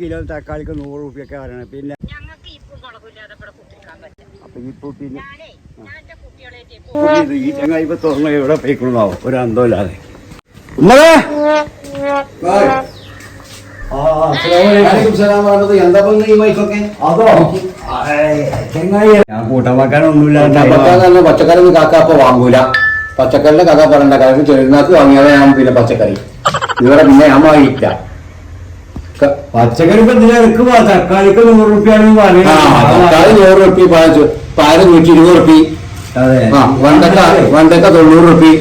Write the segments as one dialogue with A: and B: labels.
A: Kilo തക്കാളിക്ക് നൂറ് റുപ്യൊക്കെ പറയണം. പിന്നെ അപ്പൊ ഇപ്പൊ പിന്നെ കൂട്ടമാക്കാനൊന്നുമില്ല ഈ ചങ്ങായി ഇപ്പൊ തുറന്ന എവിടെ പോയിക്കൊള്ളാവോ ഒരു അന്തമില്ലാതെ. ഞാൻ
B: തന്നെ പച്ചക്കറി ഒന്നും കാക്ക അപ്പൊ വാങ്ങൂല. പച്ചക്കറിന്റെ കഥ പറയണ്ട. കാരണം ചെറുനാക്ക് വാങ്ങിയാലേ ഞാൻ പിന്നെ പച്ചക്കറി. ഇവിടെ പിന്നെ ഞാൻ വാങ്ങിയില്ല
A: പച്ചക്കറി എടുക്കുമ്പോ തക്കാളിക്ക് നൂറ് റുപ്യാണെന്ന്
B: ആ തക്കാളി നൂറ് റുപ്യ പാൽ നൂറ്റി ഇരുപത് റുപ്പി വണ്ടക്ക വണ്ടക്ക തൊണ്ണൂറ് റുപ്പി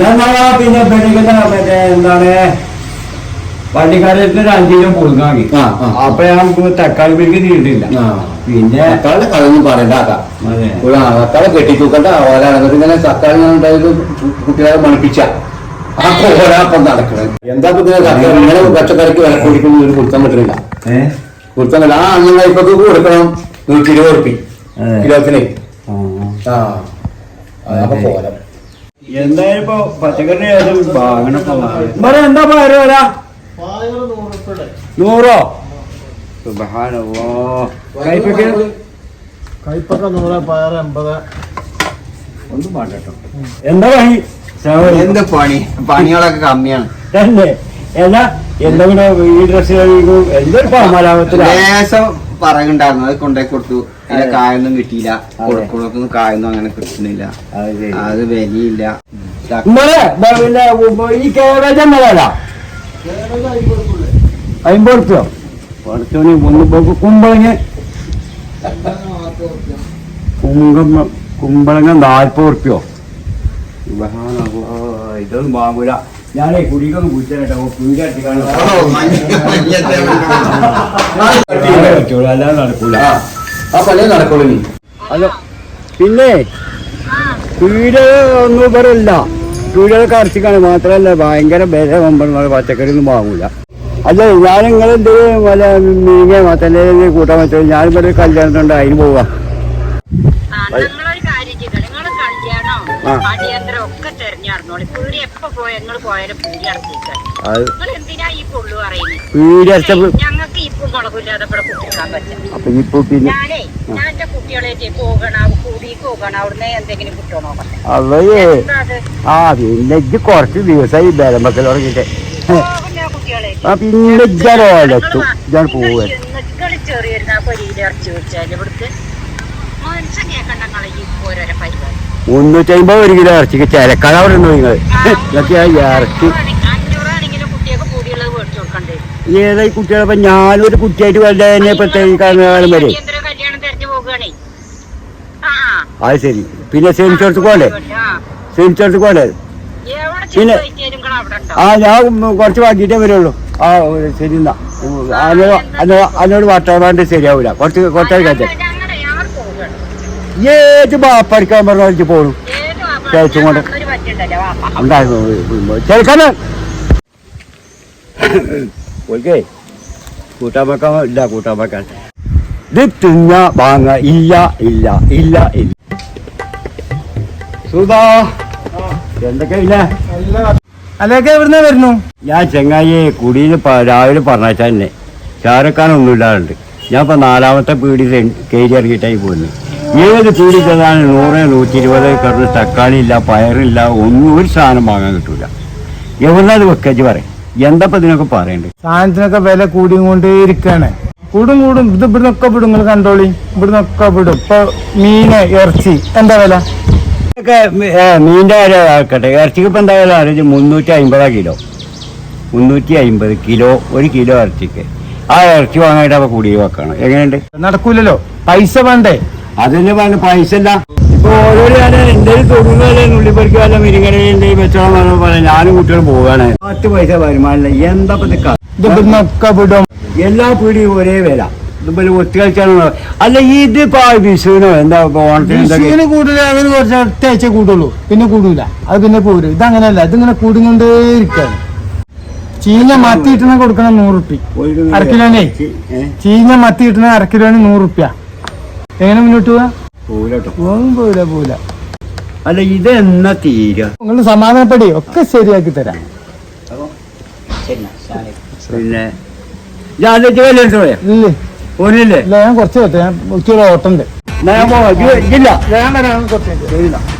A: ഞാൻ പിന്നെ പെണ്ണിക്കുന്ന മറ്റേ എന്താണ്? വണ്ടിക്കാരത്തിന് ഒരു അഞ്ച് കിലോ. അപ്പൊ ഞാൻ തക്കാളി പിടിക്ക്
B: തീട്ടില്ല
A: പിന്നെ
B: തക്കാളി അതൊന്നും പറയണ്ടാക്കാം പറയണ്ട തക്കാളി കെട്ടിത്തൂക്കണ്ട ഓരോ ഇങ്ങനെ തക്കാളി കുട്ടികളെ മണിപ്പിച്ച. ആ കോലാപ്പം നടക്കണത്. എന്താ ഇങ്ങനെ പച്ചക്കറിക്ക് വില കുടിക്കുന്ന ഒരു
A: ഏഹ്
B: കുടുത്തം പറ്റില്ല ആ അങ്ങനെ ഇപ്പൊ കൊടുക്കണം. നൂറ്റി ഇരുപത് റുപ്പി
A: അതെ.
B: കിലോത്തിന്.
A: ആ. എന്തായാലും ഇപ്പൊ പച്ചക്കറി വാങ്ങണപ്പോ പറയാ എന്താ നൂറോ?
C: കൈപ്പൊക്കെ നൂറ് എൺപത്.
A: ഒന്നും പാട്ടോ എന്താ?
D: എന്ത് പണി? പണികളൊക്കെ കമ്മിയാണ്.
A: തന്നെ. അല്ല എന്താ പിന്നെ ഈ ഡ്രസ് എന്തൊരു പാമലാപത്തിലാ?
D: ലേശം പറയുണ്ടായിരുന്നു അത് കൊണ്ടേ കൊടുത്തു. അതിന്റെ
A: അതെ.
D: കായൊന്നും കിട്ടിയില്ല.
A: അതെ.
D: കൊടുക്കുന്നൊന്നും കായൊന്നും അങ്ങനെ കിട്ടുന്നില്ല.
A: അത്
D: വിലയില്ല.
A: ഈ കേരള അമ്പത് റുപ്യോ ഒന്ന് കുമ്പളങ്ങ. കുമ്പളങ്ങ കുമ്പളങ്ങ നാൽപ്പത് റുപ്യോ ഇതൊന്നും വാങ്ങൂല. ഞാനേ കുടിക്കൊന്ന് കുടിച്ചേട്ടോ പറ്റുള്ളൂ അല്ലാതെ നടക്കൂല.
B: ആ ആ പണിയെ നടക്കുള്ളൂ നീ
A: അല്ല പിന്നെ കുഴ ഒന്നും ഇവരല്ല പീഡകൾ കറച്ചിക്കാണ് മാത്രമല്ല ഭയങ്കര വില പച്ചക്കറി ഒന്നും വാങ്ങൂല. അല്ല ഞാൻ നിങ്ങളെന്ത് വല്ല മീനെ മത്തല്ലേ കൂട്ടാൻ പറ്റുമോ? ഞാൻ ഇവിടെ കല്യാണത്തിനുണ്ട് അതിന് പോവാ.
E: അടിയന്തരം ഒക്കെ തെരഞ്ഞെടുന്നോളി പീടി എപ്പോ പോയ നിങ്ങൾ പോയാലും പീടി അടച്ചിരിക്കാൻ
A: അത്
E: നിങ്ങൾ എന്തിനാ ഈ പൊള്ളു ഞങ്ങൾക്ക് ഇപ്പം മുളകില്ലാതെ ഇവിടെ ഞാനേ ഞാൻ എന്റെ കുട്ടികളെ പോകണ കൂടി പോകണ അവിടുന്ന് എന്തെങ്കിലും
A: ആ പിന്നെ ഇത് കുറച്ച് ദിവസമായി ബലം വെക്കൽ തുടങ്ങിയിട്ട്. ആ പിന്നെ ഇജ്ജാലോലെത്തും ഞാൻ പോവാൻ
E: ചെറിയ ചെറിയൊരു ഇറച്ചി വെച്ചാൽ ഇവിടുത്തെ മനുഷ്യൻ കേൾക്കണ്ട നിങ്ങളെ ഈ ഓരോരോ പരിപാടി.
A: മുന്നൂറ്റി അമ്പത് ഒരു കിലോ ഇറച്ചിക്ക് ചിലക്കാതെ അവിടെ ഉണ്ടോ നിങ്ങൾ? ഇതൊക്കെ ആ ഇറച്ചി. ഏതായി കുട്ടികളെ ഇപ്പൊ ഞാനൊരു കുട്ടിയായിട്ട് വലുതാ തന്നെ പ്രത്യേക കാലം വരെ. അത് ശരി. പിന്നെ സെൻസോർത്ത് പോകണ്ടേ?
E: ആ.
A: സെൻസോർത്ത് പോകണ്ടേ? പിന്നെ- ആ ഞാൻ കുറച്ച് വാങ്ങിയിട്ടേ വരുള്ളൂ. ആ ശരി എന്നാ. അതിനോട് അതിനോട് ശരിയാവൂല. കുറച്ച് കുറച്ചായി
E: പോവുകയാണ്
A: ഏത് പറഞ്ഞ പോണു.
E: ഏത് വാപ്പ
A: ചേച്ചും കൊണ്ട്. ഉണ്ടായിരുന്നു. ഓൽക്കേ കൂട്ടാൻ വെക്കാൻ ഇല്ല കൂട്ടാൻ വെക്കാൻ ഇത് തിന്ന വാങ്ങ ഇല്ല ഇല്ല ഇല്ല ഇല്ല. സുധാ. എന്തൊക്കെ ഇല്ല
C: എവിടുന്ന് വരുന്നു?
A: ഞാൻ ചെങ്ങായി കുടിയിൽ രാവിലെ പറഞ്ഞാൽ തന്നെ ചാരക്കാനൊന്നും ഇല്ലാറുണ്ട് ഞാൻ ഇപ്പം നാലാമത്തെ പീടി കയറി ഇറങ്ങിയിട്ടായി പോകുന്നു ഏത് പീടി ചെന്നാലും നൂറ് നൂറ്റി ഇരുപത് കിടന്ന് തക്കാളി ഇല്ല പയറില്ല ഒന്നും ഒരു സാധനം വാങ്ങാൻ കിട്ടൂല. എവിടുന്നത് വെക്കച്ച് പറയും? എന്താ ഇപ്പം ഇതിനൊക്കെ പറയണ്ടേ?
C: സാധനത്തിനൊക്കെ വില കൂടിയും കൊണ്ടേ ഇരിക്കാണ്. കൂടും കൂടും. ഇത് ഇവിടുന്നൊക്കെ വിടും നിങ്ങൾ കണ്ടോളി. ഇവിടുന്നൊക്കെ വിടും. ഇപ്പൊ മീന് ഇറച്ചി എന്താ വില?
A: ഒക്കെ മീന്റെ കാര്യം ആക്കട്ടെ. ഇറച്ചിക്ക് ഇപ്പം എന്താ വില? അറിയിച്ച് മുന്നൂറ്റി അമ്പതാ കിലോ. മുന്നൂറ്റി അമ്പത് കിലോ ഒരു കിലോ ഇറച്ചിക്ക്. ആ ഇറച്ചി വാങ്ങാനായിട്ട് അപ്പൊ കുടി വെക്കണം. എങ്ങനെയുണ്ട്?
C: നടക്കൂലല്ലോ. പൈസ വേണ്ടേ?
A: അതന്നെ വേണ്ട? പൈസ അല്ല ഇപ്പൊ ഓരോരോ കാലം എന്റെ തൊടുന്നല്ലേ നുള്ളിപ്പറിക്ക് വല്ല മിരിങ്ങരയുണ്ട് വെച്ചോളം പറയാം. ഞാനും കുട്ടികളും പോവാണ് പത്ത് പൈസ വരുമാനമില്ല. എന്താ ഇപ്പൊ ഇത് ക-
C: ഇത് ഇവിടുന്നൊക്കെ വിടും.
A: എല്ലാ പീടിയും ഒരേ വില. ഇതുപോലെ ഒത്തി കളിച്ചാണ് അല്ല ഇതിപ്പോ വിഷുവിനോ എന്താ ഓണത്തിന്
C: കൂടുതൽ അങ്ങനെ കുറച്ച് ഒറ്റയാഴ്ച കൂടുള്ളൂ പിന്നെ കൂടൂല. അത് പിന്നെ പോരും. ഇതങ്ങനല്ല. ഇതിങ്ങനെ കൂടിക്കൊണ്ടേ ഇരിക്കാണ് ചീഞ്ഞ മത്തി ഇട്ടണ കൊടുക്കണം നൂറ് റുപ്പി അര കിലോനെ.
A: ഏ?
C: ചീഞ്ഞ മത്തി ഇട്ടണ അര കിലോന് നൂറ് റുപ്യ എങ്ങനെ മുന്നോട്ട് പോവാ? പോവില്ല പോവില്ല
A: അല്ല ഇത് എന്നാ
C: നിങ്ങൾ സമാധാനപ്പെടി ഒക്കെ ശരിയാക്കി തരാം.
A: പിന്നെ ഞാൻ
C: ഞാൻ കുറച്ച് പറ്റേ ഞാൻ ഉച്ചയുടെ ഓട്ടം
A: ഞാൻ
C: വരാം കുറച്ച്